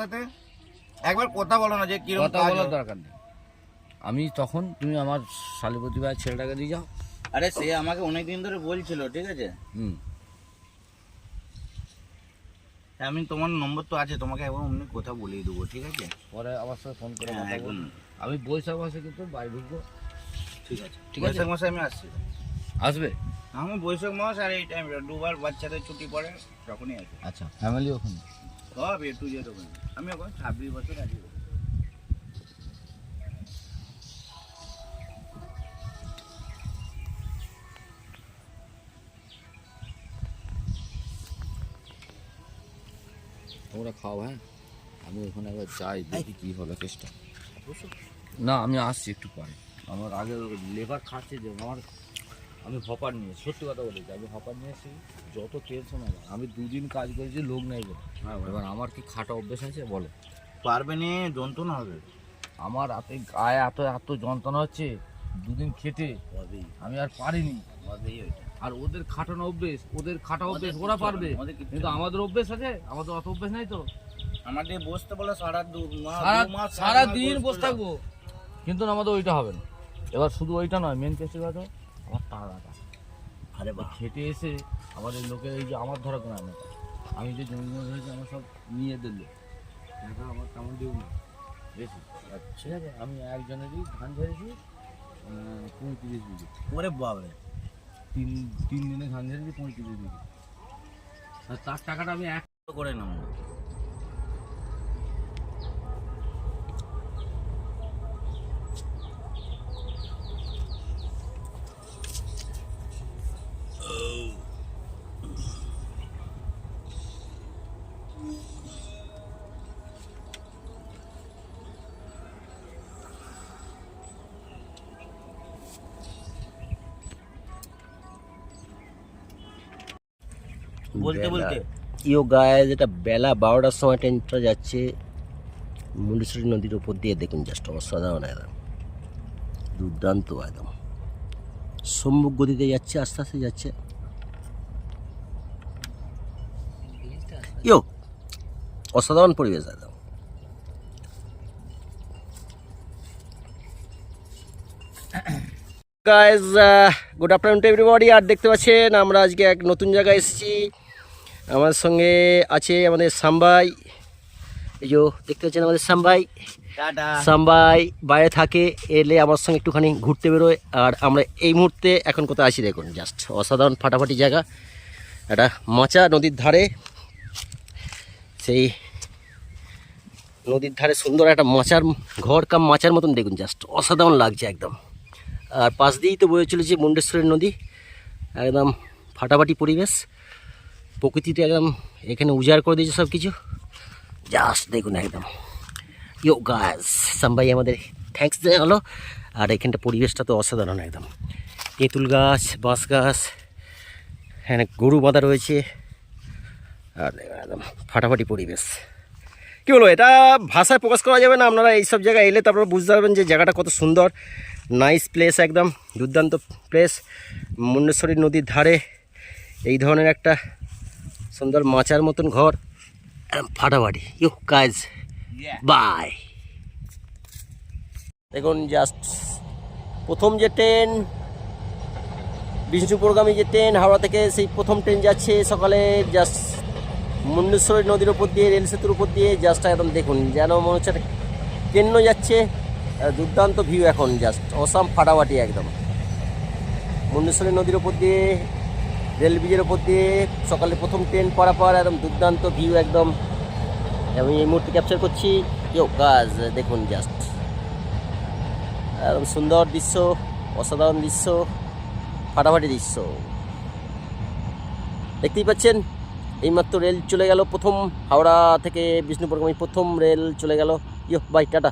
সাথে একবার কথা বলো না যে কীরকম কথা বলার দরকার নেই। আমি তখন তুমি আমার শালীপতি ভাই ছেলেটাকে দিয়ে যাও। আরে সে আমাকে অনেক দিন ধরে বলছিল ঠিক আছে? হুম। আমি তোমার নম্বর তো আছে তোমাকে একবার অমনি কথা বলিয়ে দেবো ঠিক আছে? পরে আমার সাথে ফোন করে হ্যাঁ, কথা একদম। আমি বৈশাখ মাসে কিন্তু বাড়ি ঢুকবো। ঠিক আছে। ঠিক আছে। আছে মাসে আমি আসছি। আসবে? আমি বৈশাখ মাস আর এই টাইম দুবার বাচ্চাদের ছুটি পড়ে তখনই আসি আচ্ছা ফ্যামিলি ওখানে? সব এ টু জেড ওখানে আমি এখন ছাব্বিশ বছর আছি। তোমরা খাও হ্যাঁ? আমি ওখানে একবার যাই দেখি কী হলো কেসটা না আমি আসছি একটু পরে। আমার আগে লেবার খাচ্ছে যে আমার আমি হপার নিয়ে সত্যি কথা বলেছি আমি হপার নিয়ে এসেছি যত টেনশন আমার আমি দুদিন কাজ করেছি লোক নেই বলে। এবার আমার কি খাটা অভ্যেস আছে বলো। পারবে নি যন্ত্রণা হবে। আমার হাতে গায়ে এত এত যন্ত্রণা হচ্ছে দুদিন খেটে আমি আর পারিনি। আর ওদের খাটানো অভ্যেস ওদের খাটা অভ্যেস ওরা পারবে। কিন্তু আমাদের অভ্যেস আছে আমাদের অত অভ্যেস নেই তো। আমাদের বসতে বলে সারা সারা দিন বসে থাকব। কিন্তু আমাদের ওইটা হবে না। এবার শুধু ওইটা নয় মেন কেসটা কথা আমার টাকাটা আরে বাহ। খেটে এসে আমাদের লোকে এই যে আমার ধরা কোনো না আমি যে জমি জমি আমার সব নিয়ে দিল টাকা আমার তেমন দিও না। বেশি। ঠিক আছে আমি একজনেরই ধান ঝেড়েছি আহ, পঁয়ত্রিশ বিঘে। ওরে বাবরে তিন তিন দিনে ধান ঝেড়েছি পঁয়ত্রিশ বিঘে। আর তার টাকাটা আমি এক করে নাও বলতে বলতে। ইও গায়ে যেটা বেলা বারোটার সময় ট্রেনটা যাচ্ছে মুন্ডেশ্বরী নদীর উপর দিয়ে দেখুন জাস্ট অসাধারণ একদম। দুর্দান্ত একদম। সম্মুখ গতিতে যাচ্ছে আস্তে আস্তে যাচ্ছে। ইও অসাধারণ পরিবেশ একদম। Guys good afternoon to everybody আর দেখতে পাচ্ছেন আমরা আজকে এক নতুন জায়গায় এসেছি। আমার সঙ্গে আছে আমাদের সাম্বাই। এই যে দেখতে পাচ্ছেন আমাদের সাম্বাই। সাম্বাই বাইরে থাকে এলে আমার সঙ্গে একটুখানি ঘুরতে বেরোয়। আর আমরা এই মুহূর্তে এখন কোথায় আছি দেখুন জাস্ট অসাধারণ ফাটাফাটি জায়গা। একটা মাচা নদীর ধারে সেই নদীর ধারে সুন্দর একটা মাচার ঘর কাম মাচার মতন দেখুন জাস্ট অসাধারণ লাগছে একদম। আর পাশ দিয়েই তো বয়ে চলেছে মুন্ডেশ্বরের নদী। একদম ফাটাফাটি পরিবেশ। প্রকৃতিটা একদম এখানে উজাড় করে দিয়েছে সব কিছু জাস্ট দেখুন একদম। ইয়ো গাছ সাম্বাই আমাদের থ্যাঙ্কস দেওয়া হলো। আর এখানটা পরিবেশটা তো অসাধারণ একদম। তেঁতুল গাছ, বাঁশ গাছ, এখানে গরু বাঁধা রয়েছে। আর একদম ফাটাফাটি পরিবেশ। কী বলব এটা ভাষায় প্রকাশ করা যাবে না আপনারা এইসব জায়গায় এলে তারপর বুঝতে পারবেন যে জায়গাটা কত সুন্দর। নাইস প্লেস একদম দুর্দান্ত প্লেস মুন্ডেশ্বরী নদীর ধারে এই ধরনের একটা সুন্দর মাচার মতন ঘর। ফাটাফাটি। ইউ কাজ বাই দেখুন জাস্ট প্রথম যে ট্রেন বিষ্ণুপুরগামী যে ট্রেন হাওড়া থেকে সেই প্রথম ট্রেন যাচ্ছে সকালে জাস্ট মুন্ডেশ্বরী নদীর উপর দিয়ে, রেল সেতুর উপর দিয়ে জাস্ট একদম দেখুন, যেন মনে হচ্ছে ট্রেন যাচ্ছে দুর্দান্ত ভিউ এখন জাস্ট অসাম ফাটাফাটি একদম। মুন্ডেশ্বরী নদীর উপর দিয়ে, রেল ব্রিজের উপর দিয়ে, সকালে প্রথম ট্রেন পারাপার একদম দুর্দান্ত ভিউ একদম। আমি এই মুহূর্তে ক্যাপচার করছি কেউ কাজ দেখুন জাস্ট একদম সুন্দর দৃশ্য, অসাধারণ দৃশ্য, ফাটাফাটি দৃশ্য। দেখতেই পাচ্ছেন? এইমাত্র রেল চলে গেল প্রথম হাওড়া থেকে বিষ্ণুপুরগামী প্রথম রেল চলে গেল। Yo, bye, tata.